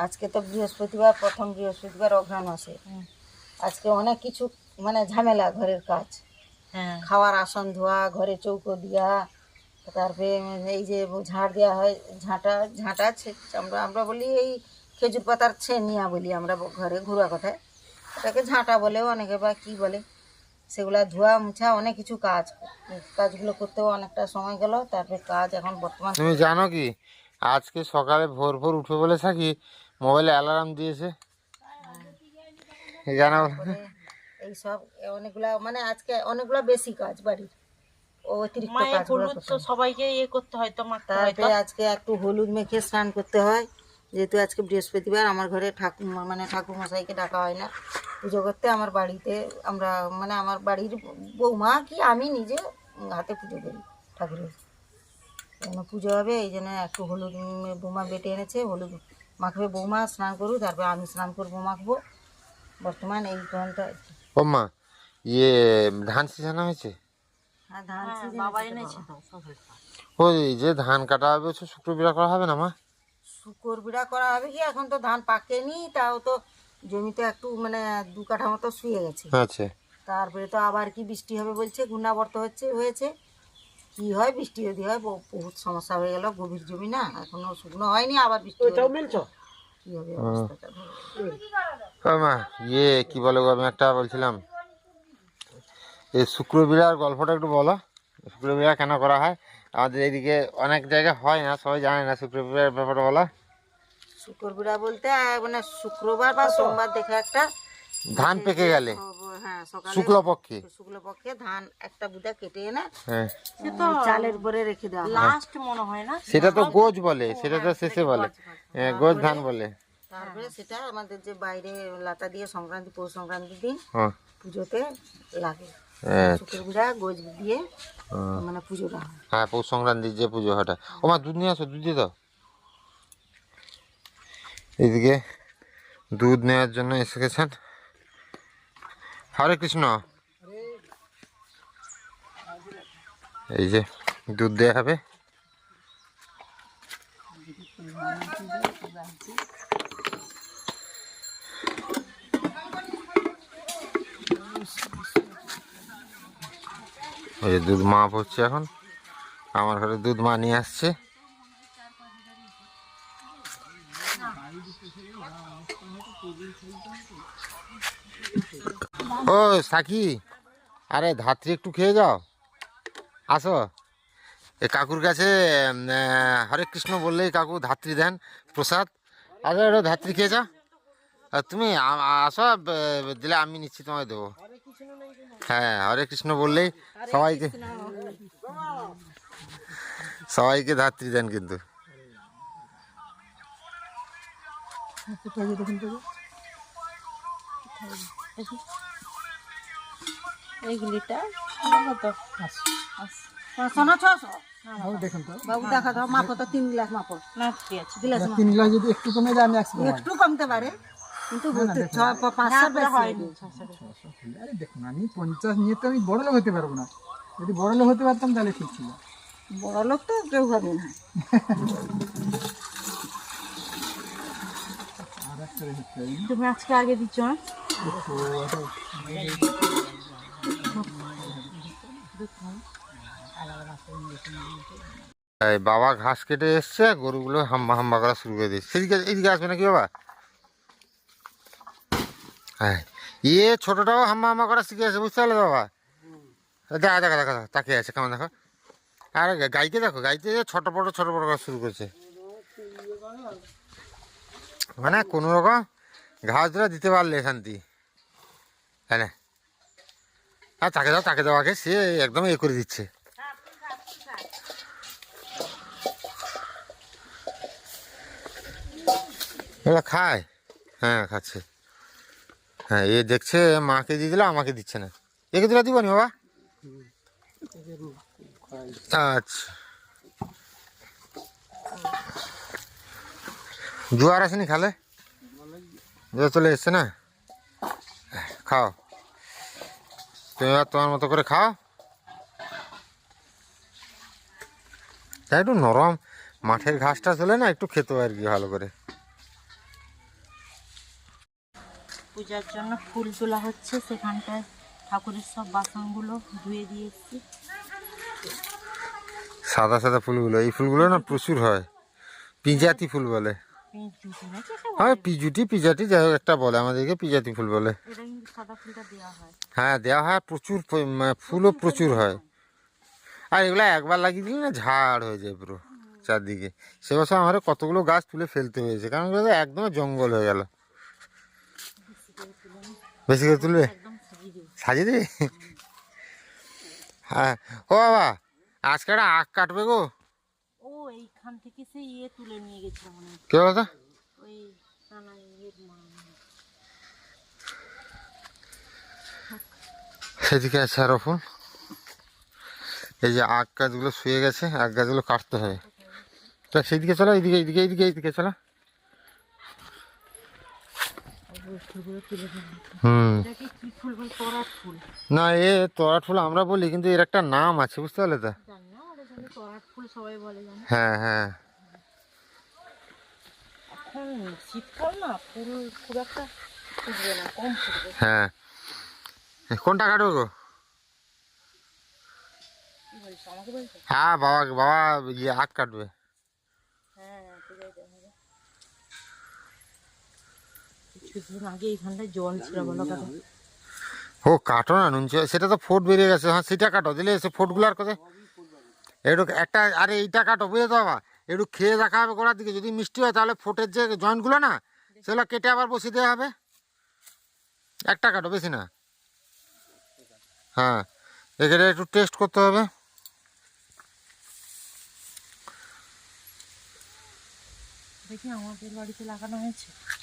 আজকে তো বৃহস্পতিবার প্রথম বৃহস্পতিবার অঘ্রাণ আসে। আজকে অনেক কিছু মানে ঝামেলা ঘরের কাজ। হ্যাঁ। খাওয়ার আসন ধোয়া ঘরে চৌকো দেওয়া তারপরে এই যে ঝাড় দেওয়া হয় ঝাঁটা ঝাঁটা আমরা আমরা বলি এই খেজুর পাতার ছেনিয়া বলি আমরা ঘরে ঘুরা কথায়। এটাকে ঝাঁটা বলেও অনেকে বা কী বলে? সেগুলা ধোয়া মুছা অনেক কিছু কাজ। কাজগুলো করতেও অনেকটা সময় গেল তারপরে কাজ এখন বর্তমান তুমি জানো কি? আজকে সকালে ভোর ভোর উঠে বলে থাকি মোবাইলে অ্যালার্ম দিয়েছে। জানো করে এইসব অনেকগুলা মানে আজকে অনেকগুলা বেশি কাজ বাড়ির। ও অতিরিক্ত কাজগুলো হলুদ তো। সবাইকে ইয়ে করতে হয় তো মাখতে হয় তারপরে আজকে একটু হলুদ মেখে স্নান করতে হয়। যেহেতু আজকে বৃহস্পতিবার আমার ঘরে ঠাকুর মানে ঠাকুর মশাইকে ডাকা হয় না। পুজো করতে আমার বাড়িতে আমরা মানে আমার বাড়ির বৌমা কি আমি নিজে হাতে পুজো করি ঠাকুরের। কেন পুজো হবে এই জন্য একটু হলুদ বৌমা বেটে এনেছে হলুদ মাখবে বৌমা স্নান করুক তারপরে আমি স্নান করব মাখবো বর্তমান এই পর্যন্ত আর কি। ও মা ইয়ে ধান সিজানো হয়েছে? আর ধান হ্যাঁ, সকালে। ওই যে ধান কাটা হবে শুক্র বিড়া করা হবে না মা? শুকর বিড়া করা হবে কি? এখন তো ধান পাকেনি তাও তো জমিতে একটু মানে দু কাঠা মতো শুয়ে গেছে। আচ্ছা। তারপরে তো আবার কি বৃষ্টি হবে বলছে ঘূর্ণাবর্ত হচ্ছে হয়েছে। কি হয় বৃষ্টি যদি হয় বহু- বহুত সমস্যা হয়ে গেল গভীর জমি না এখনও শুকনো হয়নি আবার বৃষ্টি কি হবে মা ইয়ে কি বলে গো আমি একটা বলছিলাম। এই শুক্র বিড়ার গল্পটা একটু বলো। শুক্রবিড়া কেন করা হয়? আমাদের এইদিকে অনেক জায়গায় হয় না সবাই জানে না শুক্র বিড়ার ব্যাপারটা বলা। শুকর বলতে মানে শুক্রবার বা সোমবার দেখে একটা ধান পেকে গেলে। হ্যাঁ সকালে শুক্লপক্ষে। শুক্লপক্ষে ধান একটা বুদা কেটে এনে হ্যাঁ। সে তো চালের উপরে রেখে দেওয়া লাস্ট মনে হয় না? সেটা তো গোজ বলে সেটা তো শেষে বলে। হ্যাঁ, গোজ ধান বলে। তারপরে সেটা আমাদের যে বাইরে লাতা দিয়ে সংক্রান্তি পৌষ সংক্রান্তির দিন হ্যাঁ। পুজোতে লাগে। হ্যাঁ, গোজ দিয়ে মানে পুজোটা হয়। হ্যাঁ পৌষ সংক্রান্তির যে পুজো হটা ও মা দুধ নিয়ে আসো দুধ দিয়ে দাও। এদিকে দুধ নেওয়ার জন্য এসে গেছেন। হরে কৃষ্ণ। এই যে দুধ দেওয়া হবে। যে দুধ মাপ হচ্ছে এখন। আমার ঘরে দুধ মা নিয়ে আসছে। ও, সাকি। আরে, ধাত্রী, একটু খেয়ে যাও। আসো। এ কাকুর কাছে হরে কৃষ্ণ বললেই কাকু ধাত্রী দেন, প্রসাদ। আরে ওটা ধাত্রী, খেয়ে যাও। আর তুমি আসো দিলে আমি নিশ্চিত তোমায় দেবো। হ্যাঁ হরে কৃষ্ণ বললেই সবাইকে সবাইকে ধাত্রী দেন কিন্তু। এইগুলিটা কত পাঁচশো না ছশো বাবু দেখা দাও মাপো তো তিন গ্লাস মাপো না ঠিক আছে গ্লাস তিন গ্লাস যদি একটু কমে যায় আমি একটু কমতে পারে। কিন্তু ছ- পাঁচশো আরে দেখুন আমি পঞ্চাশ নিয়ে তো আমি বড় লোক হতে পারব না। যদি বড় লোক হতে পারতাম তাহলে ঠিক ছিল। বড় লোক তো কেউ হবে না। তুমি আজকে আগে দিচ্ছ তো এটা- এই বাবা ঘাস কেটে এসছে, গরুগুলো হাম্বা হাম্বা করা শুরু করে দিয়েছে। সেদিকে এইদিকে আসবে নাকি বাবা? হ্যাঁ ইয়ে ছোটটাও হাম্বা হাম্বা করা শিখে আছে বুঝতে পারলে বাবা? দেখা দেখা দেখা তাকিয়ে আছে, কেমন দেখো? আর গাইকে দেখো, গাইতে ছোট বড় ছোট বড় করা শুরু করেছে। মানে কোনো রকম ঘাস দিতে পারলে শান্তি। হ্যাঁ? আর তাকে দাও তাকে দাও আগে, সে একদম এ করে দিচ্ছে। খায়। হ্যাঁ খাচ্ছে। হ্যাঁ এ দেখছে, মাকে দিয়ে দিলে, আমাকে দিচ্ছে না। একে দিলে দিব বাবা? আচ্ছা। জোয়ার আসেনি খালে? চলে এসছে না? খাও। তুমি এবার তোমার মতো করে খাও। তাই একটু নরম মাঠের ঘাসটা চলে না একটু খেতে আর কি ভালো করে। পূজার জন্য ফুল তোলা হচ্ছে সেখানটায় ঠাকুরের সব বাসনগুলো ধুয়ে দিয়ে এসেছি সাদা সাদা ফুলগুলো এই ফুলগুলো না প্রচুর হয়। পিজাতি ফুল বলে। হয় পিজুটি পিজাটি যাই হোক একটা বলে আমাদেরকে পিজাতি ফুল বলে। হয়। দেওয়া হয় প্রচুর মানে ফুলও প্রচুর হয়। আর এগুলো একবার লাগিয়ে দিলে না ঝাড় হয়ে যায় পুরো চারদিকে। সে বছর আমার কতগুলো গাছ তুলে ফেলতে হয়েছে কারণ একদম জঙ্গল হয়ে গেল। বেশি করে তুলবে? সাজিয়ে দেবো? হ্যাঁ ও বাবা আজকে একটা আখ কাটবে গো। এইখান থেকে সে ইয়ে তুলে নিয়ে গেছিল মনে হয়। কে বলো তো ওই নানা ইয়ের মা। সেদিকে আছে আরও ফুল। এই যে আখ গাছগুলো শুয়ে গেছে আখ গাছগুলো কাটতে হবে। তা সেদিকে চলো এইদিকে এইদিকে এইদিকে এইদিকে চলো। না এ তরাট ফুল আমরা বলি কিন্তু এর একটা নাম আছে বুঝতে পারলে তো? ফুল সবাই বলে জানি। হ্যাঁ হ্যাঁ। এখন শীতকাল না ফুল খুব একটা ফুটবে না কম ফুটবে। হ্যাঁ। কোনটা কাটবে গো? হ্যাঁ বাবা বাবা ইয়ে আখ কাটবে। হ্যাঁ পুজোয় দেওয়া হবে কিছুদিন আগে এইখানটায় জল ছিল বলো কথা ও কাটো না নুন চা- সেটা তো ফোট বেরিয়ে গেছে। হ্যাঁ সেটা কাটো। দিলে সে ফোটগুলো আর কোথায়? একটু একটা আরে এইটা কাটো বুঝে তো বাবা? একটু খেয়ে দেখা হবে গোড়ার দিকে। যদি মিষ্টি হয় তাহলে ফোটের যে জয়েন্টগুলো না সেগুলো কেটে আবার বসিয়ে দেওয়া হবে। একটা কাটো বেশি না। হ্যাঁ এখানে একটু টেস্ট করতে হবে।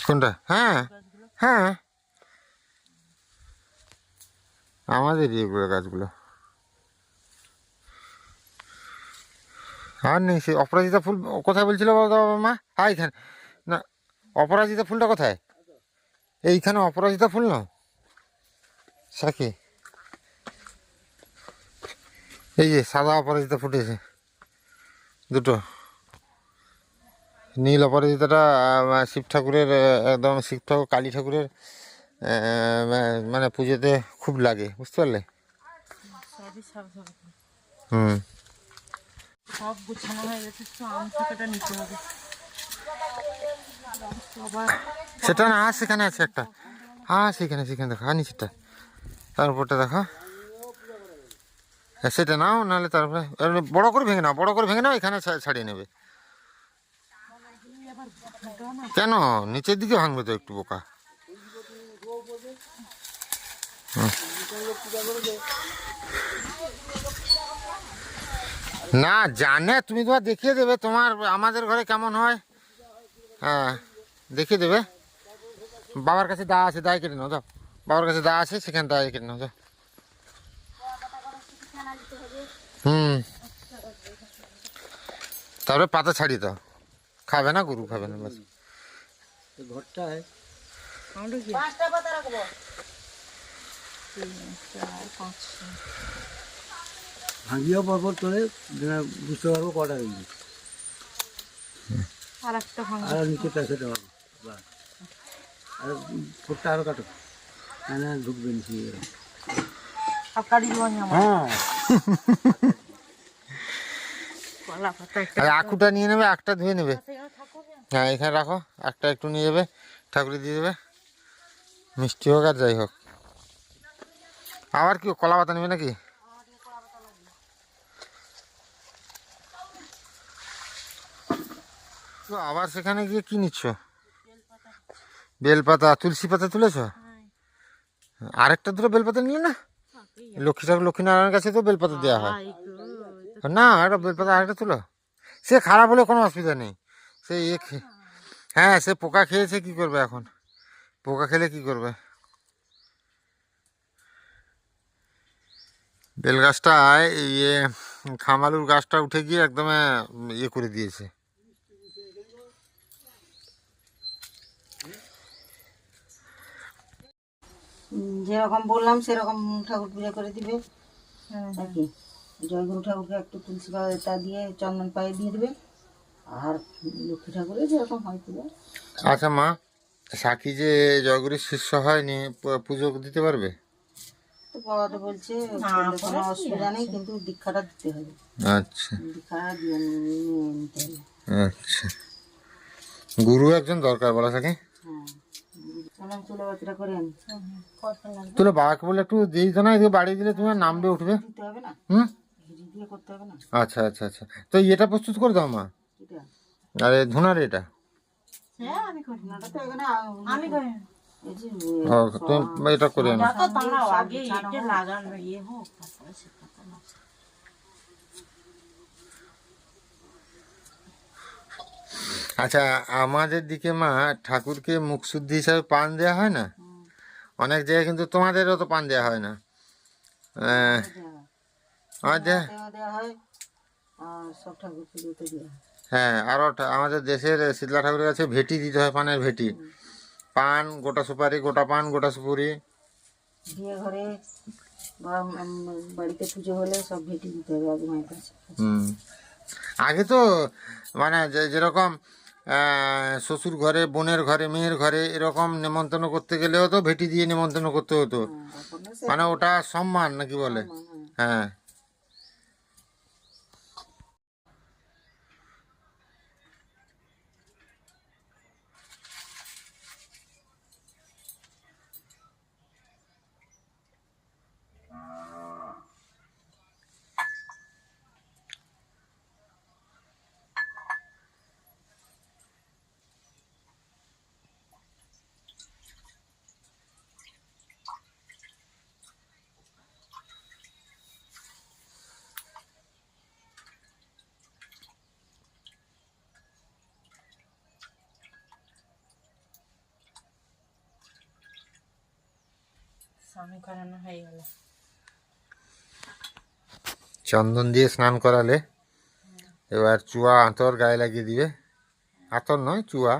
কোনটা? হ্যাঁ হ্যাঁ। আমাদের এগুলো গাছগুলো। আর নেই সে অপরাজিতা ফুল কোথায় বলছিল বাবা মা? হ্যাঁ এইখানে না অপরাজিতা ফুলটা কোথায়? এইখানে অপরাজিতা ফুল না? সাকি। এই যে সাদা অপরাজিতা ফুটেছে। দুটো। নীল অপরাজিতাটা শিব ঠাকুরের একদম শিব ঠাকুর কালী ঠাকুরের মানে পুজোতে খুব লাগে বুঝতে পারলে? হুম। সব গুছানো হয়ে গেছে তো নিতে হবে। সেটা না সেখানে আছে একটা। হ্যাঁ সেখানে সেখানে দেখো আর নিচেরটা। তার উপরটা দেখো। হ্যাঁ, সেটা নাও নাহলে তারপরে বড় করে ভেঙে নাও বড় করে ভেঙে নাও এখানে ছাড়িয়ে নেবে। কেন? নিচের দিকে ভাঙবে তো একটু বোকা। হুম। না, জানে, তুমি তোমার দেখিয়ে দেবে, তোমার, আমাদের ঘরে কেমন হয়। হ্যাঁ দেখিয়ে দেবে। বাবার কাছে দা আছে, দায় কেটে নাও, যাও। বাবার কাছে দা আছে, সেখানে দায় কেটে নাও, যাও। হুম। তারপরে পাতা ছাড়িয়ে দাও। খাবে না, গরু খাবে না ছয়। ভাঙিয়ে পরপর তোলে বুঝতে পারব কটা হয়েছে আর একটা আর নিচে প্যাসেটে পাবো আর ফোরটা আরও কাটো। না না ঢুকবে নিচে হ্যাঁ। কলা পাতা একটা আর আখুটা নিয়ে নেবে আখটা ধুয়ে নেবে। হ্যাঁ এখানে রাখো। একটা একটু নিয়ে যাবে ঠাকুরে দিয়ে দেবে। মিষ্টি হোক আর যাই হোক। আবার কি কলা পাতা নেবে নাকি? তো আবার সেখানে গিয়ে কি নিচ্ছ? বেলপাতা, তুলসী পাতা তুলেছ? আরেকটা দুটো বেলপাতা নিলে না? লক্ষ্মী ঠাকুর লক্ষ্মীনারায়ণের কাছে তো বেলপাতা দেওয়া হয়। না, একটা বেলপাতা আরেকটা তুলো। সে খারাপ হলে কোনো অসুবিধা নেই। সে খে- হ্যাঁ সে পোকা খেয়েছে, কি করবে এখন? পোকা খেলে কি করবে? বেল গাছটায় ইয়ে খামালুর গাছটা উঠে গিয়ে একদম ইয়ে করে দিয়েছে। যেরকম বললাম সেরকম ঠাকুর পূজা করে দিবে। আর কি জয়গুরু ঠাকুরকে একটু তুলসী পাতা দিয়ে চন্দন পায়ে দিয়ে দেবে। আর লক্ষ্মী ঠাকুরের যেরকম হয় পূজা। আচ্ছা মা সাকি যে জয়গুরির শিষ্য হয়নি পুজো দিতে পারবে? তো বাবা তো বলছে কোনো অসুবিধা নেই কিন্তু দীক্ষাটা দিতে হবে। আচ্ছা। দীক্ষাটা দিয়ে নিতে হবে। আচ্ছা। গুরু একজন দরকার বলা থাকে হ্যাঁ। তুলে বাবাকে বলে একটু দিয়ে দিত না এদিকে বাড়ি দিলে তুমি নামবে উঠবে। দিতে হবে না? হুম? ঘিরি দিয়ে করতে হবে না? আচ্ছা আচ্ছা আচ্ছা। তো এটা প্রস্তুত করে দাও মা। এটা আরে ধুনার এটা। হ্যাঁ আমি করি। ওনাটা তো এখানে আমি করি। এই যে ও, তুমি এটা করে আনো তো দাঁড়াও আগে এটা লাগানো ইয়ে হোক তারপরে সেটা তো না। আচ্ছা আমাদের দিকে মা ঠাকুরকে মুখ শুদ্ধি হিসাবে পান দেওয়া হয় না? অনেক জায়গায় কিন্তু তোমাদেরও তো পান দেওয়া হয় না। হয়। হয় হ্যাঁ। আরও ঠা- আমাদের দেশের শীতলা ঠাকুরের কাছে ভেটি দিতে হয় পানের ভেটি। পান গোটা সুপারি গোটা পান গোটা সুপুরি। বিয়ে ঘরে বাড়িতে পুজো হলে সব ভেটি দিতে হবে আগে তো মানে যে- যেরকম শ্বশুর ঘরে বোনের ঘরে মেয়ের ঘরে এরকম নেমন্তন্ন করতে গেলেও তো ভেটি দিয়ে নেমন্তন্ন করতে হতো। মানে ওটা সম্মান নাকি বলে? হ্যাঁ স্নান করানো হয়ে গেল। চন্দন দিয়ে স্নান করালে এবার চুয়া আঁতর গায়ে লাগিয়ে দিবে। আঁতর নয় চুয়া।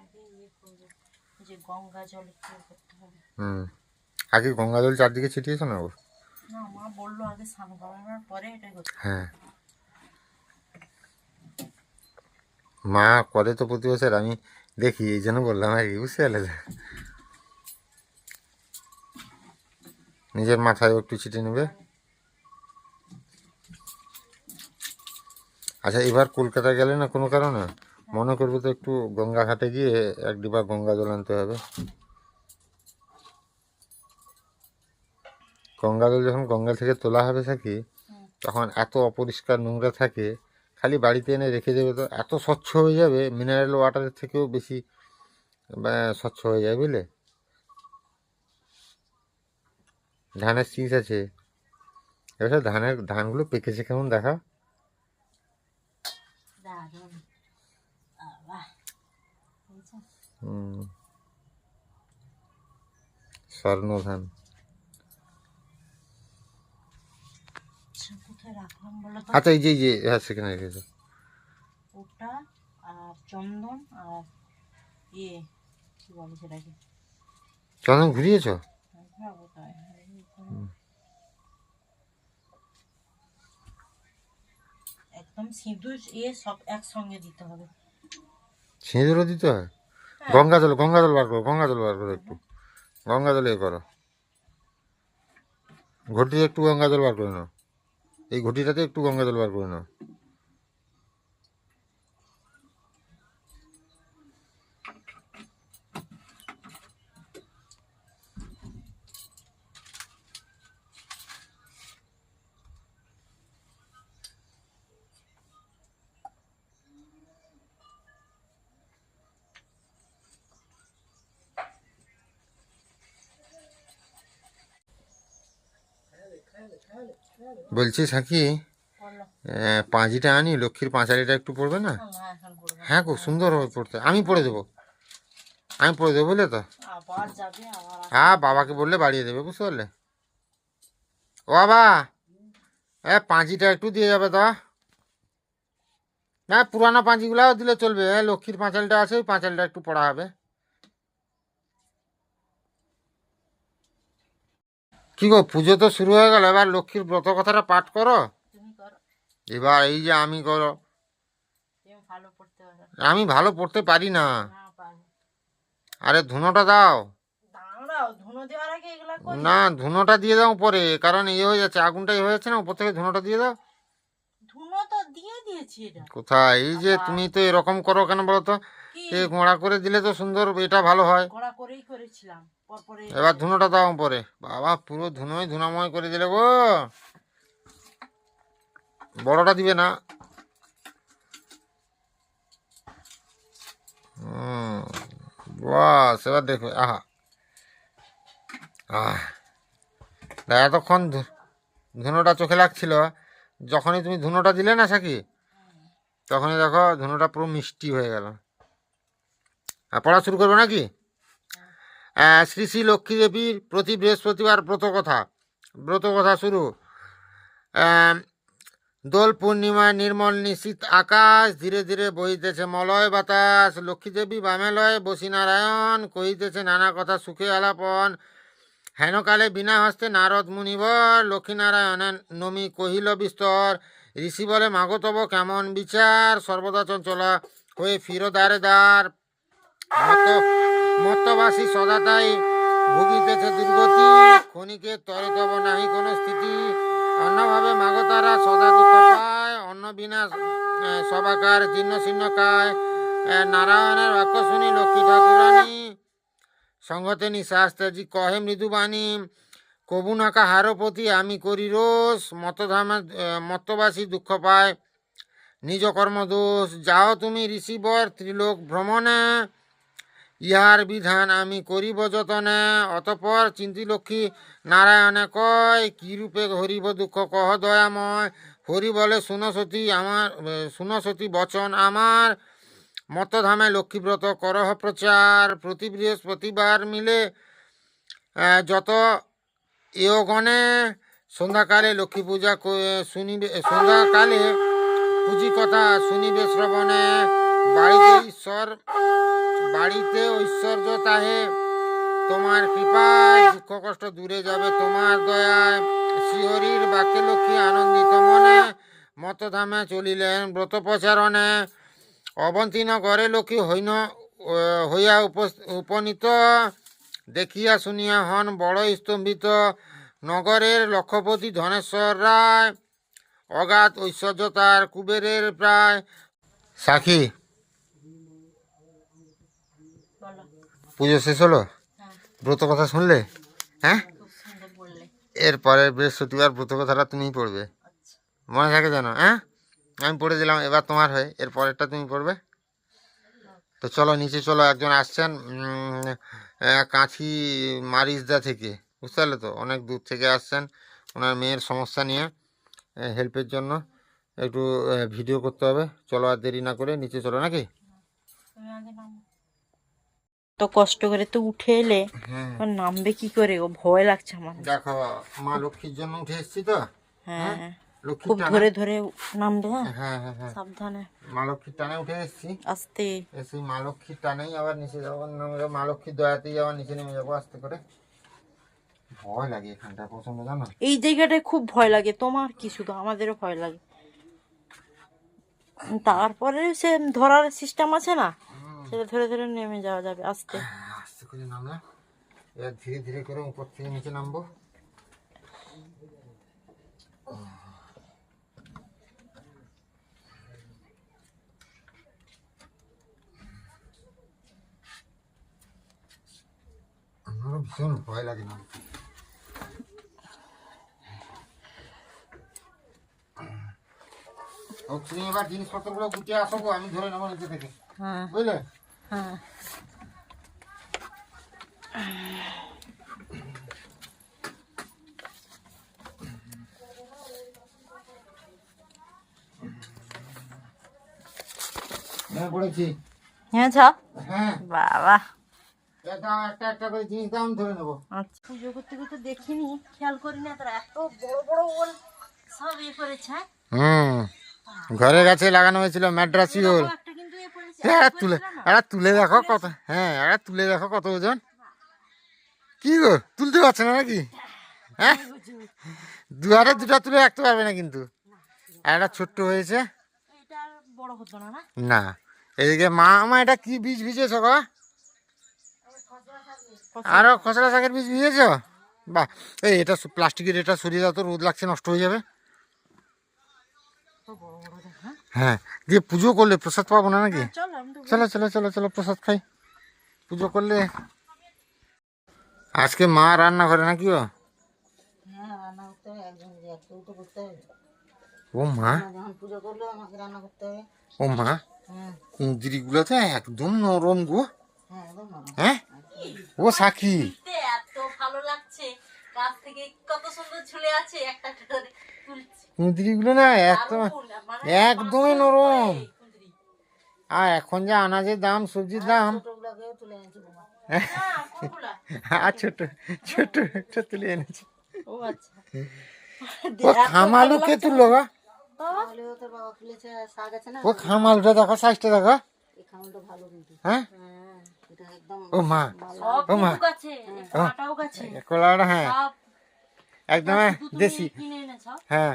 আগে ইয়ে করব যে গঙ্গা জল একটু করতে হবে। হুম। আগে গঙ্গা জল চারদিকে ছিটিয়েছো না ওর হ্যাঁ। মা করে তো প্রতি বছর আমি দেখি এই জন্য বললাম আর কি বুঝতে পারলে তো? নিজের মাথায় একটু ছিটে নেবে। আচ্ছা এবার কলকাতা গেলে না কোনো কারণে? মনে করবে তো একটু গঙ্গা ঘাটে গিয়ে এক ডিবা গঙ্গা জল আনতে হবে। গঙ্গা জল যখন গঙ্গা থেকে তোলা হবে থাকি তখন এত অপরিষ্কার নোংরা থাকে, খালি বাড়িতে এনে রেখে দেবে তো এত স্বচ্ছ হয়ে যাবে মিনারেল ওয়াটারের থেকেও বেশি স্বচ্ছ হয়ে যায় বুঝলে? ধানের শীষ আছে। এবার ধানের ধানগুলো পেকেছে কেমন দেখা? স্বর্ণ ধান। আচ্ছা, আচ্ছা এই যে এই যে হ্যাঁ সেখানে রেখেছো ওটা আর চন্দন আর ইয়ে কি বলে সেটাকে? চন্দন ঘুরিয়েছো? হ্যাঁ, ওটাই, হ্যাঁ, এই করে। একদম সিঁদুর ইয়ে সব একসঙ্গে দিতে হবে। সিঁদুরও দিতে হয়। গঙ্গা জল গঙ্গা জল বার করো গঙ্গা জল বার করো একটু। গঙ্গা জল এ করো। ঘটিতে একটু গঙ্গা জল বার করে নাও। এই ঘটিটাতে একটু গঙ্গা জল বার করে নাও। বলছি সাকি আহ, পাঁজিটা আনি লক্ষ্মীর পাঁচালিটা একটু পড়বে না? না হ্যাঁ খুব সুন্দর হবে পড়তে। আমি পড়ে দেবো। আমি পড়ে দেবো বুঝলে তো? হ্যাঁ বাবাকে বললে বাড়িয়ে দেবে বুঝতে পারলে? ও বাবা! এ পাঁজিটা একটু দিয়ে যাবে তো? হ্যাঁ পুরানো পাঁজিগুলাও দিলে চলবে। হ্যাঁ লক্ষ্মীর পাঁচালটা আছে ওই পাঁচালটা একটু পড়া হবে। কি গো পুজো তো শুরু হয়ে গেল এবার লক্ষ্মীর ব্রত কথাটা পাঠ করো। এবার এই যে আমি করো। আমি ভালো পড়তে পারি না। আরে ধুনোটা দাও। না ধুনোটা দিয়ে দাও পরে কারণ ইয়ে হয়ে যাচ্ছে আগুনটা ইয়ে হয়ে যাচ্ছে না উপর থেকে ধুনোটা দিয়ে দাও। এটা। কোথায়? এই যে তুমি তো এরকম করো কেন বলো তো? কি? এ গোড়া করে দিলে তো সুন্দর এটা ভালো হয়। কড়া করেই করেছিলাম পরপরে এবার ধুনোটা দাও পরে বাবা পুরো ধুনোই ধুনাময় করে দিলে গো। বড়টা দিবে না। বাস এবার দেখো আহা। আহ এতক্ষণ ধুনোটা চোখে লাগছিল। যখনই তুমি ধুনোটা দিলে না সাকি তখনই দেখো ধনুটা পুরো মিষ্টি হয়ে গেল। আর পড়া শুরু করব নাকি? শ্রী শ্রী লক্ষ্মী দেবীর প্রতি বৃহস্পতিবার ব্রত কথা। ব্রত কথা শুরু। দোল পূর্ণিমায় নির্মল নিশীত আকাশ ধীরে ধীরে বহিতেছে মলয় বাতাস। লক্ষ্মী দেবী বামেলয় বসি নারায়ণ কহিতেছে নানা কথা সুখে আলাপন। হেনকালে বিনা হস্তে নারদ মুনিবর লক্ষ্মীনারায়ণের নমি কহিল বিস্তর। ঋষি বলে মাগতব কেমন বিচার? সর্বদা চঞ্চলা হয়ে ফিরো দ্বারে দ্বার। মত মত্তবাসী সদা তাই ভুগিতেছে দুর্গতি। ক্ষণিকে তরে তব নাহি কোনো স্থিতি। অন্যভাবে মাগতারা সদা দুঃখ পায় অন্য বিনা সবাকার জীর্ণ শীর্ণ কায়। নারায়ণের বাক্য শুনি লক্ষ্মী ঠাকুরানী। সঙ্গতে নিঃশ্বাসজি কহে মৃদুবাণী। কবু নাকা হারপতি আমি করি রোষ মতধামে আহ, মত্তবাসী দুঃখ পায় নিজ কর্ম দোষ যাও তুমি ঋষিবর ত্রিলোক ভ্রমণে ইহার বিধান আমি করিব যতনে। অতপর চিন্তিলক্ষ্মী নারায়ণে কয় কি রূপে হরিব দুঃখ? কহ দয়াময়। হরি বলে শুনসতী আমার শুনসতী বচন আমার। মতধামে লক্ষ্মীব্রত করহ প্রচার। প্রতি বৃহস্পতিবার মিলে যত এগণে সন্ধ্যাকালে লক্ষ্মী পূজা শুনিবে সন্ধ্যাকালে পুঁজি কথা শুনিবে শ্রবণে। বাড়িতে ঈশ্বর, বাড়িতে ঐশ্বর্য তাহে। তোমার কৃপায় দুঃখ কষ্ট দূরে যাবে তোমার দয়ায়। শিহরির বাক্যে লক্ষ্মী আনন্দিত মনে মতধামে চলিলেন ব্রত প্রচারণে অবন্তীর্ণ করে লক্ষ্মী হইন হইয়া উপনীত দেখিয়া শুনিয়া হন বড় স্তম্ভিত নগরের লক্ষপতি ধনেশ্বর রায়। অগাধ ঐশ্বর্য তার কুবেরের প্রায়। সাক্ষী পুজো শেষ হলো? হ্যাঁ। ব্রত কথা শুনলে? হ্যাঁ? এরপরে বৃহস্পতিবার ব্রত কথাটা তুমিই পড়বে। আচ্ছা। মনে থাকে জানো হ্যাঁ? আমি পড়ে দিলাম এবার তোমার হয়ে। এর পরেরটা তুমি পড়বে? তো চলো নিচে চলো একজন আসছেন। কাঁথি মারিসদা থেকে বুঝতে পারলে তো? অনেক দূর থেকে আসছেন ওনার মেয়ের সমস্যা নিয়ে। হেল্পের জন্য একটু ভিডিও করতে হবে। চলো আর দেরি না করে নিচে চলো নাকি? তো কষ্ট করে তো উঠে এলে হ্যাঁ। নামবে কি করে? ও ভয় লাগছে আমার। দেখো মা লক্ষ্মীর জন্য উঠে এসেছি তো? হ্যাঁ লক্ষ্মীর খুব ধরে ধরে নামবে হ্যাঁ? হ্যাঁ হ্যাঁ হ্যাঁ। সাবধানে। মা লক্ষ্মীর টানে উঠে এসেছি। আস্তে। এসে মা লক্ষ্মীর টানেই আবার নিচে যাব। নেমে যাব মা লক্ষ্মীর দয়াতেই আবার নিচে নেমে যাব আস্তে করে। ভয় লাগে এখানটা প্রচণ্ড জানো? এই জায়গাটায় খুব ভয় লাগে তোমার কি শুধু? আমাদেরও ভয় লাগে। তারপরে সে ধরার সিস্টেম আছে না? সেটা ধরে ধরে নেমে যাওয়া যাবে আস্তে। হ্যাঁ, আস্তে করে নামলাম। এবার ধীরে ধীরে করে উপর থেকে নিচে নামবো। আমারও ভীষণ ভয় লাগে না। ও তুমি এবার জিনিসপত্রগুলো গুটিয়ে আসো গো, আমি ধরে নেব নিচে থেকে। হ্যাঁ। বুঝলে? হ্যাঁ। হ্যাঁ ছাপ হ্যাঁ। বাবা। একটা একটা করে জিনিস ধরে নেব। আচ্ছা। পুজো করতে করতে দেখিনি খেয়াল করি না তারা এত বড় বড় ওল সব ইয়ে করেছে হ্যাঁ? হুম ঘরের কাছে লাগানো হয়েছিল ম্যাড্রাসি ওল এরকম একটা কিন্তু পড়েছে এটা তুলে এটা তুলে দেখো কত হ্যাঁ এটা তুলে দেখো কত ওজন। কি গো তুলতে পারছে না নাকি? হ্যাঁ? দুয়ারে দুটা তুলে রাখতে পারবে না কিন্তু। আর একটা ছোট্ট হয়েছে। এটা আর বড় হতো না এদিকে মা মা এটা কি বীজ ভিজেছ গো? আরও খসড়া শাকের বীজ ভিজেছ বাহ এই এটা প্লাস্টিকের এটা সরিয়ে দাও তো রোদ লাগছে নষ্ট হয়ে যাবে। হ্যাঁ? দিয়ে পুজো করলে প্রসাদ পাবো না নাকি? চল চলো চলো চলো চলো প্রসাদ খাই। পুজো করলে। আজকে মা রান্না করে নাকি ও হ্যাঁ ও মা? ও মা? হ্যাঁ। কুঁদরিগুলো তো একদম নরম গো। হ্যাঁ হ্যাঁ? ও দেখতে এত ভালো লাগছে। গাছ থেকে কত সুন্দর ঝুলে আছে একটা কুঁদরিগুলো না একদম একদমই নরম। আর এখন যা আনাজের দাম সবজির দাম। না, কোনগুলা? আর ছোট ছোট একটা তুলে এনেছি। ও আচ্ছা। খামালু কে তুললো তাহলে ও খামালুটা দেখো সাইজটা দেখো। হ্যাঁ? হ্যাঁ। ও মা। ও মা। গাছে কলাটা হ্যাঁ একদম শুধু দেশি। হ্যাঁ।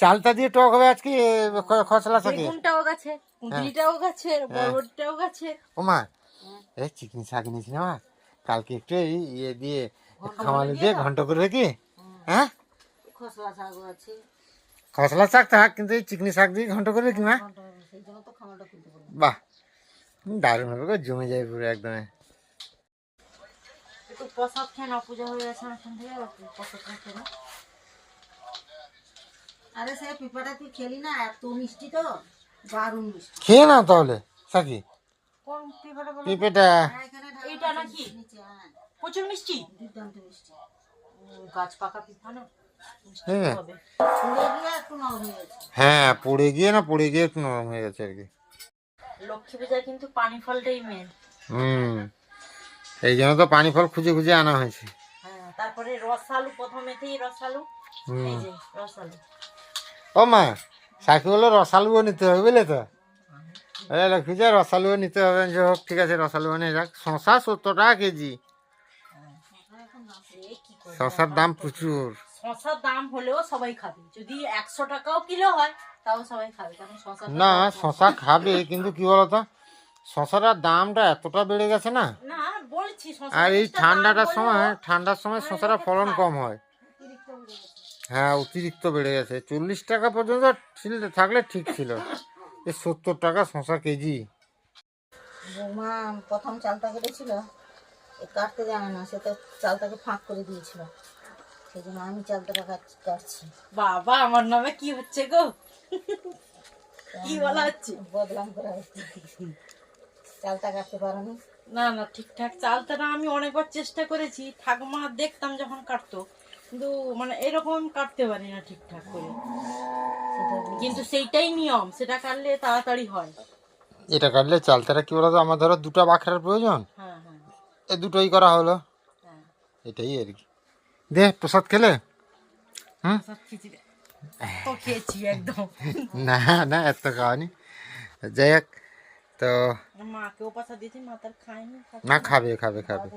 চালটা দিয়ে টক হবে আজকে খসলা থাকে বেগুনটাও গাছে কুঁদরিটাও গাছে বরবটিটাও গাছে। ও মা এই চিকনি শাক নিয়েছি না মা? কালকে একটু এই ইয়ে দিয়ে খামালে দিয়ে ঘন্ট করবে কি হ্যাঁ। খসলা আছে। খসলা শাক থাক কিন্তু এই চিকনি শাক দিয়ে ঘন্ট করবে কি মা? বাহ। দারুণ হবে গো জমে যাবে পুরো একদমে। একটু প্রসাদ খেয়ে নাও পুজো হয়ে গেছে এখন থেকে প্রসাদ খেয়ে নাও। আরে সে পিপাটা তুই খেলি না এত মিষ্টি তো দারুণ মিষ্টি। খেয়ে নাও তাহলে সাকি। কোন পেপারটা বলো? পেঁপেটা। হ্যাঁ, নাকি? হ্যাঁ। প্রচুর মিষ্টি? দুর্দান্ত মিষ্টি। গাছ পাকা পিঠা না? হ্যাঁ। পুড়ে হয়ে গেছে। হ্যাঁ পড়ে গিয়ে না পড়ে গিয়ে একটু নরম হয়ে গেছে আর কি। লক্ষ্মী পূজায় কিন্তু পানি ফলটাই মেন হুম। এই জন্য তো পানি ফল খুঁজে খুঁজে আনা হয়েছে। হ্যাঁ তারপরে রসালু প্রথমেতেই রসালু। হুম। এই যে রসালু। ও মা সাকি বলল রসালুও নিতে হবে বুঝলে তো? লক্ষ্মী যে রসালুও নিতে হবে। যে হোক ঠিক আছে রসালুও নিয়ে যাক। শশা সত্তর টাকা কেজি। শশার দাম প্রচুর। শশার দাম হলেও সবাই খাবে। যদি একশো টাকাও কিলো হয় না শশা খাবে কিন্তু কি বলতো? শশাটার দামটা এতটা বেড়ে গেছে না? না বলছি শশা আর এই ঠান্ডাটার সময় ঠান্ডার সময় শশাটা ফলন কম হয়। হ্যাঁ অতিরিক্ত বেড়ে গেছে। চল্লিশ টাকা পর্যন্ত থাকলে ঠিক ছিল। এই সত্তর টাকা শশা কেজি। বৌমা প্রথম চালটা কেটেছিল কাটতে জানে না সে তো চালটাকে ফাঁক করে দিয়েছিল। সেই জন্য আমি চালটাকে কাট- কাটছি। বাবা আমার নামে কি হচ্ছে গো? কি বলা হচ্ছে? বদলাম করা হচ্ছে চালটা কাটতে পারোনি? না না ঠিকঠাক চালটা না আমি অনেকবার চেষ্টা করেছি। ঠাকুমা দেখতাম যখন কাটতো। কিন্তু মানে এরকম কাটতে পারি না ঠিকঠাক করে। কিন্তু সেইটাই নিয়ম সেটা কাটলে তাড়াতাড়ি হয়। এটা কাটলে চালতাটা কি বলতো আমার ধরো দুটো বাখরার প্রয়োজন। হ্যাঁ হ্যাঁ। এই দুটোই করা হলো। হ্যাঁ। এটাই আর কি। দে প্রসাদ খেলে? হুম? তো খেয়েছি একদম না না এত খাওয়ানি যাই হোক তো মাকেও পাশা দিয়েছি মা তার খায়নি না খাবে খাবে খাবে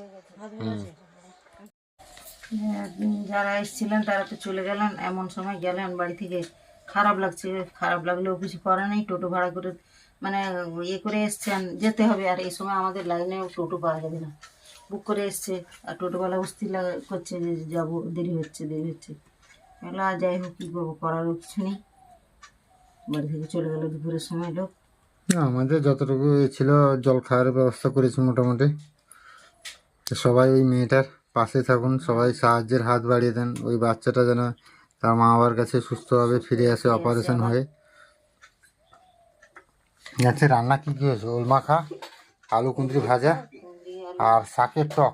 যারা এসেছিলেন তারা তো চলে গেলেন। এমন সময় গেলেন বাড়ি থেকে। খারাপ লাগছে খারাপ লাগলেও কিছু করার নেই। টোটো ভাড়া করে মানে ইয়ে করে এসছেন। যেতে হবে। আর এই সময় আমাদের লাইনেও টোটো পাওয়া যাবে না। বুক করে এসছে। আর টোটোওয়ালা অস্থির লাগা- করছে যে যাব। দেরি হচ্ছে দেরি হচ্ছে। আর যাই হোক কী করব করারও কিছু নেই। বাড়ি থেকে চলে গেলো দুপুরের সময় লোক। না, আমাদের যতটুকু ছিল জল খাওয়ার ব্যবস্থা করেছি মোটামুটি। সবাই ওই মেয়েটার পাশে থাকুন সবাই সাহায্যের হাত বাড়িয়ে দেন। ওই বাচ্চাটা যেন তার মা বাবার কাছে সুস্থভাবে ফিরে আসে অপারেশন হয়ে। আচ্ছা রান্না কি কি হয়েছে? ওল মাখা আলু কুঁদরি ভাজা আর শাকের টক।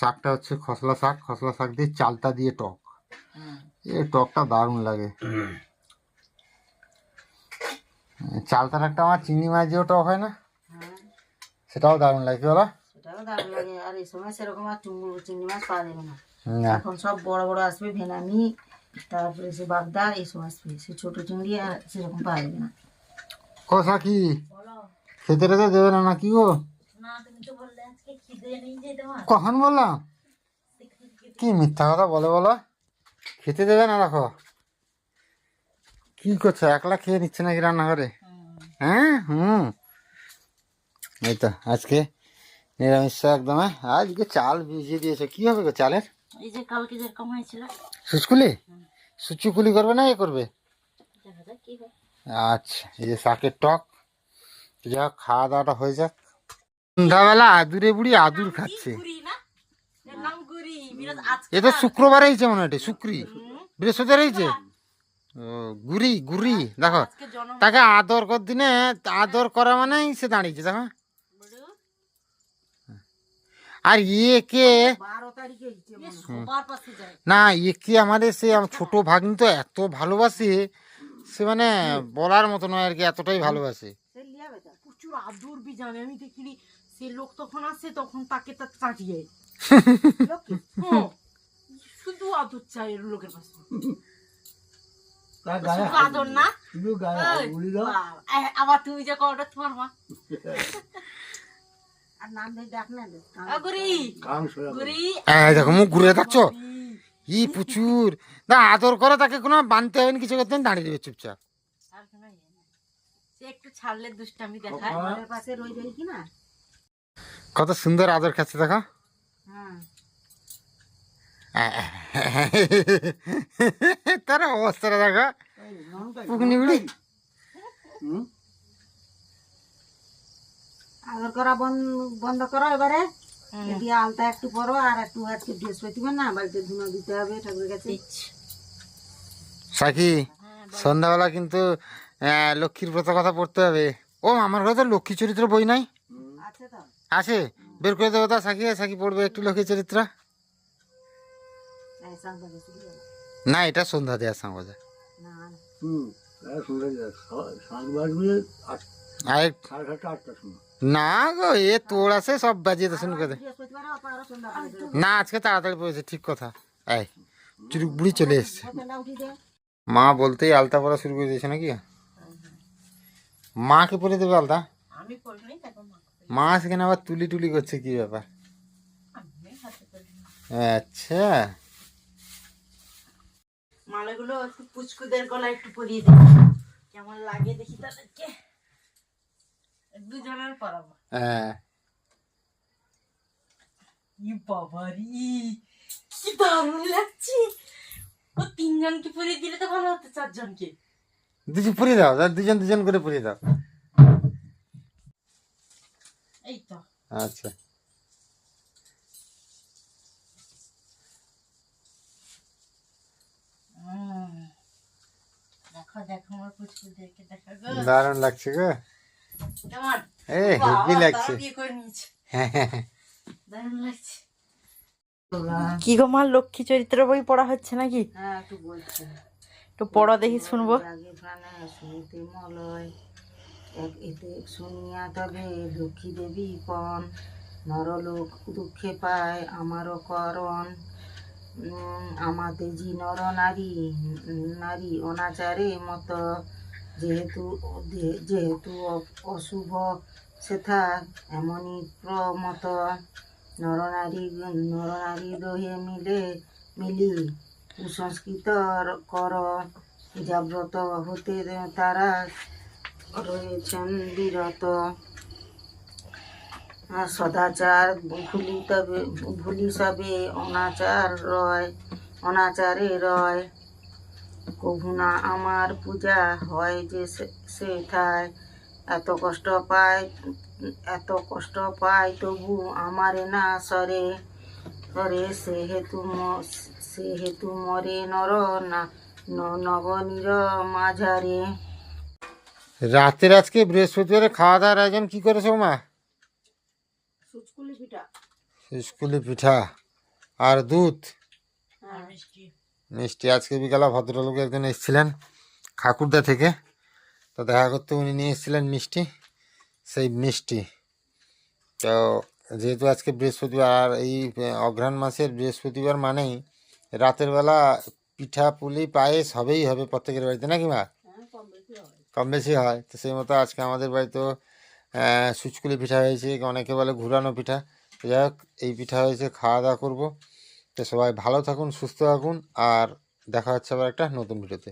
শাকটা হচ্ছে খসলা শাক। খসলা শাক দিয়ে চালটা দিয়ে টক। এই টকটা দারুণ লাগে। চালতার একটা আমার চিংড়ি মাছ দিয়েও টক হয় না? হ্যাঁ। সেটাও দারুণ লাগে কি বলো? সেটাও দারুণ লাগে। আর এই সময় সেরকম আর চিংড়ি মাছ পাওয়া যাবে না। এখন সব বড় বড় আসবে ভেনামি তারপরে সে বাগদা এইসব আসবে সে ছোট চিংড়ি আর সেরকম পাওয়া যাবে না। ও সাকি খেতে রেতে দেবে না নাকি গো? কখন বললাম? কি মিথ্যা কথা বলে বলো? খেতে দেবে না রাখো। কি করছ? একলা খেয়ে নিচ্ছে নাকি রান্না করে হ্যাঁ হুম। এই তো আজকে নিরামিষ একদম হ্যাঁ? আজকে চাল ভিজিয়ে দিয়েছে। কি হবে গো চালের? এই যে কালকে যেরকম হয়েছিল। সুচকুলি? সুচুকুলি করবে না এ করবে? আচ্ছা এই যে শাকের টক। যা খাওয়া দাওয়াটা হয়ে যাক। সন্ধ্যাবেলা আদুরে বুড়ি আদুর খাচ্ছে। এ তো শুক্রবার হয়েছে মনে হয় শুক্রি। বৃহস্পতিবার হয়েছে? গুড়ি গুড়ি, দেখো। তাকে আদর কর দিনে, আদর করা মানেই সে দাঁড়িয়েছে, দেখো। আর ইয়ে কে? বারো তারিখে হচ্ছে এ সবার পাশে যায় না একে আমাদের সে ছোট ভাগ্নি তো এত ভালোবাসে, সে মানে বলার মতো নয় আর কি, এতটাই ভালোবাসে। প্রচুর আদর বি জানে, আমি দেখিনি। সে লোক তখন আসে তখন তাকে তার চাটিয়ে হ্যাঁ, শুধু আদর চাই লোকের পাশে আদর না? আবার তুমি যে কটা তোমার মা। কান দেখো ঘুরে থাকছো ই প্রচুর। না আদর করে তাকে কোনো বানতে হবে না কিছু করতে দাঁড়িয়ে দেবে চুপচাপ। কোনো ইয়ে একটু ছাড়লে দুষ্টামি দেখায়। ঘরের পাশে রই রই কি না? কত সুন্দর আদর খাচ্ছে দেখো। হ্যাঁ। তার অবস্থাটা দেখো। পুকনি হুম? আদর করা বন্ধ বন্ধ করো এবারে। দিয়ে আলতা একটু পরো আর একটু আজকে বৃহস্পতিবার না বাড়িতে ধুনো দিতে হবে ঠাকুরের কাছে। সাকি সন্ধ্যাবেলা কিন্তু লক্ষ্মীর ব্রত কথা পড়তে হবে। ও আমার ঘরে তো লক্ষ্মী চরিত্র বই নাই। আছে তো। আছে বের করে দেবো তা সাকি সাকি পড়বে একটু লক্ষ্মী চরিত্র। না এটা সন্ধ্যা দেওয়ার সঙ্গে না হুম, তাহলে শুনতে যাক। স- সাত বাজবে আট- আর এক- সাড়ে সাতটা আটটার সময় না গো এ তোর আছে সব বাজিয়ে তো দে বৃহস্পতিবার অত আরও সন্ধ্যা করে না আজকে তাড়াতাড়ি পড়েছে ঠিক কথা। এই চুরুক বুড়ি চলে এসছে। দে। মা বলতেই আলতা পড়া শুরু করে দিয়েছে নাকি? মাকে পরে দেবে আলতা? আমি করিনি তারপর মা করে। মা সেখানে আবার তুলি টুলি করছে কি ব্যাপার। আচ্ছা। মালাগুলো একটু পুচকুদের গলা একটু পরিয়ে দিই। কেমন লাগে দেখি তাদেরকে। দুজনের পরাবো। হ্যাঁ। ই বাবারি কি দারুণ লাগছে। ও তিনজনকে পরিয়ে দিলে তো ভালো হতো চারজনকে। দুজন পরিয়ে দাও দুজন দুজন করে পরিয়ে দাও। এই তো আচ্ছা দারুণ লাগছে গো। হেভি লাগছে। কি গো মা লক্ষ্মী চরিত্র বই পড়া হচ্ছে নাকি? হ্যাঁ একটু একটু পড়া দেখি শুনব। এতে শুনিয়া তবে লক্ষ্মী দেবী কন, নরলোক দুঃখে পায় আমারও করণ। আমাতে জি নর নারী নারী অনাচারে মতো, যেহেতু যেহেতু অশুভ সেথা এমনই প্রমত। নরনারী নরনারী দহে মিলে, মিলি কুসংস্কৃত কর, জাগ্রত হতে তারা রয়েছেন বিরত। সদাচার ভুলি তবে ভুলি সবে অনাচার রয়, অনাচারে রয়। কভুনা আমার পূজা হয় যে সে- সেথায় এত কষ্ট পায়, এত কষ্ট পায় তবু আমারে না সরে। সরে সেহেতু সেহেতু মরে নর ন- নবনীর মাঝারে। রাতের আজকে বৃহস্পতিবারে খাওয়া দাওয়ার আয়োজন কি করেছ মা? স্কুলে পিঠা। আর দুধ? মিষ্টি মিষ্টি। আজকে বিকালে ভদ্রলোক একজন এসেছিলেন খাকুরদা থেকে। তো দেখা করতে উনি নিয়ে এসেছিলেন মিষ্টি সেই মিষ্টি। তো যেহেতু আজকে বৃহস্পতিবার আর এই অঘ্রাণ মাসের বৃহস্পতিবার মানেই রাতের বেলা পিঠা পুলি পায়েস হবেই হবে প্রত্যেকের বাড়িতে নাকি মা? কম বেশি হয়। তো সেই মতো আজকে আমাদের বাড়িতেও সুচকুলি পিঠা হয়েছে, অনেকে বলে ঘুরানো পিঠা। তো যাই হোক, এই পিঠা হয়েছে, খাওয়া দাওয়া করব। তো সবাই ভালো থাকুন, সুস্থ থাকুন, আর দেখা হচ্ছে আবার একটা নতুন ভিডিওতে।